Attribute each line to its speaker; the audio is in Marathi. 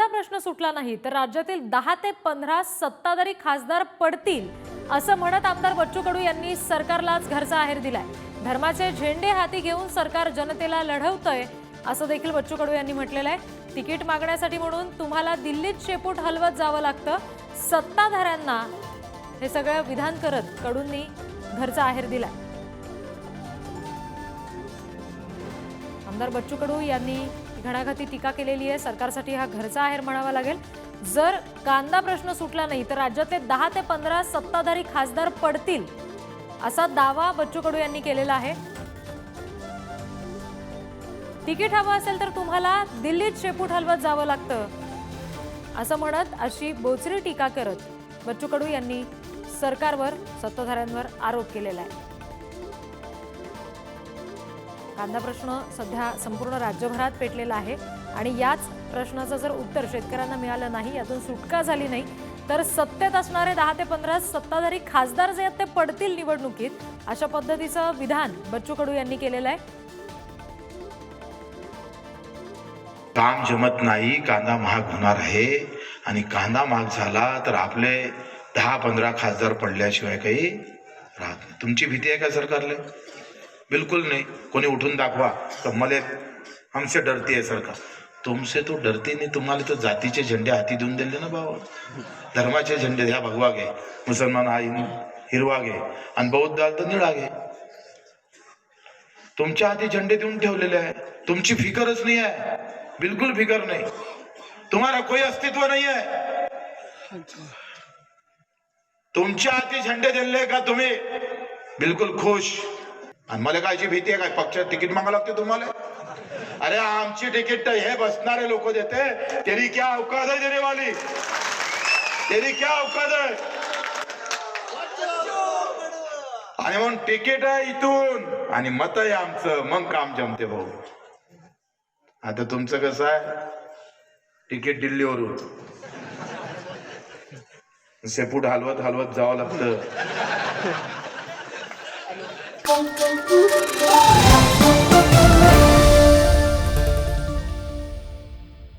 Speaker 1: कांदा प्रश्न सुटला नाही तर राज्यातील दहा ते पंधरा सत्ताधारी खासदार पडतील असं म्हणत आमदार बच्चू कडू यांनी सरकारलाच घरचा आहेर दिलाय. धर्माचे झेंडे हाती घेऊन सरकार जनतेला लढवतंय असं देखील बच्चू कडू यांनी म्हटलेलं आहे. तिकीट मागण्यासाठी म्हणून तुम्हाला दिल्लीत शेपूट हलवत जावं लागतं. सत्ताधाऱ्यांना हे सगळं विधान करत कडूंनी घरचा आहेर दिलाय. आमदार बच्चू कडू यांनी घणाघाती टीका केलेली आहे. सरकारसाठी हा घरचा आहेर म्हणावा लागेल. जर कांदा प्रश्न सुटला नाही तर राज्यातले दहा ते पंधरा सत्ताधारी खासदार पडतील असा दावा बच्चू कडू यांनी केलेला आहे. तिकीट हवं असेल तर तुम्हाला दिल्लीत शेपूट हलवत जावं लागतं असं म्हणत अशी बोचरी टीका करत बच्चू कडू यांनी सरकारवर सत्ताधाऱ्यांवर आरोप केलेला आहे. कांदा प्रश्न सध्या संपूर्ण राज्यभरात पेटलेला आहे. आणि याच प्रश्नाचं जर उत्तर शेतकऱ्यांना मिळालं नाही यातून सुटका झाली नाही तर सत्तेत असणारे दहा ते पंधरा सत्ताधारी खासदार जे आहेत ते पडतील निवडणुकीत अशा पद्धतीचं विधान बच्चू कडू यांनी केलेलं आहे.
Speaker 2: काम जमत नाही कांदा महाग होणार आहे. आणि कांदा महाग झाला तर आपले दहा पंधरा खासदार पडल्याशिवाय काही राहत नाही. तुमची भीती आहे का सरकारला? बिलकुल नाही कोणी उठून दाखवा तर मले हमसे डरती आहे सरकार तुमसे तो डरती नाही तुम्हाला तर जातीचे झेंडे हाती देऊन दिले ना बाबा धर्माचे झेंडे ह्या भगवा घे मुसलमान हा हिरवा घे आणि बौद्ध आल तर निळा घे. तुमच्या हाती झेंडे देऊन ठेवलेले आहे तुमची फिकरच नाही आहे बिलकुल फिकर नाही. तुम्हाला कोई अस्तित्व नाही आहे. तुमच्या हाती झेंडे दिले का तुम्ही? बिलकुल खुश. आणि मला कायची भीती आहे? काय पक्षात तिकीट मागा लागते तुम्हाला? अरे आमची तिकीट हे बसणारे लोक देते. तेरी क्या अवकाश आहे देने वाली? तेरी क्या अवकाश आहे आणि मग तिकीट आहे इथून. आणि मत आहे आमचं. मग काम जमते भाऊ. आता तुमचं कसं आहे? तिकीट दिल्लीवरून. सेपूट हलवत हलवत जावं लागतं. Boom, boom, boom.